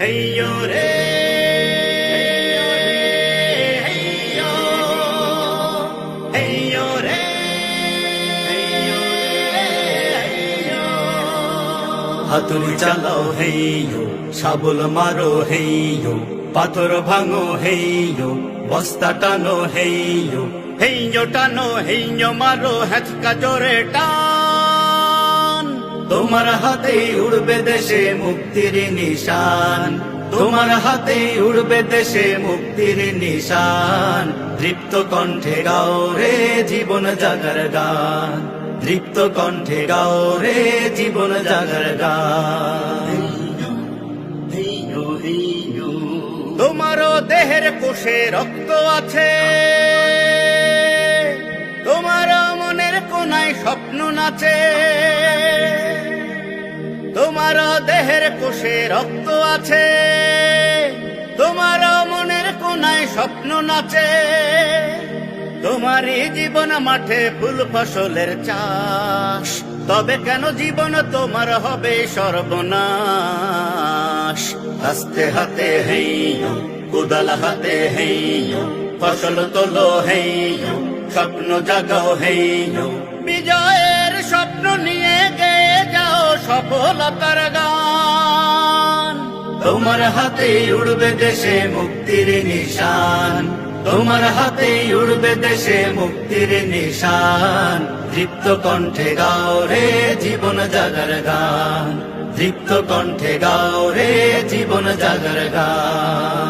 রে হাতুড়ি চালাও হেইয়ো শাবল মারো হেইয়ো পাথর ভাঙো হেইয়ো বস্তা টানো হেইয়ো হেইয়ো টানো হেইয়ো মারো হ্যাচকা জোরে টান। তোমার হাতে উড়বে দেশে মুক্তির নিশান। তোমার হাতে উড়বে দেশে মুক্তির নিশান। তৃপ্ত কণ্ঠে গাও রে জীবন জাগার গান। তৃপ্ত কণ্ঠে গাও রে জীবন জাগার গান। তোমারও দেহের কোষে রক্ত আছে। তোমার মনের কোনায় স্বপ্ন নাচে। তোমার দেহের কোষে রক্ত আছে। তোমার মনের কোনায় স্বপ্ন নাচে। তোমারই জীবন মাঠে ফুল ফসলের চাষ। তবে কেন জীবন তোমার হবে সর্বনাশ? আস্তে হাতে হেইয়ো, কুদাল হাতে হেইয়ো, ফসল তোলো হেইয়ো, স্বপ্ন জাগাও হেইয়ো। বিজয়ের স্বপ্ন সফলতার গান তোমার হাতে উড়বে দেশে মুক্তির নিশান। তোমার হাতে উড়বে দেশে মুক্তির নিশান। তৃপ্ত কণ্ঠে গাও রে জীবন জাগার গান। তৃপ্ত কণ্ঠে গাও রে জীবন জাগার গান।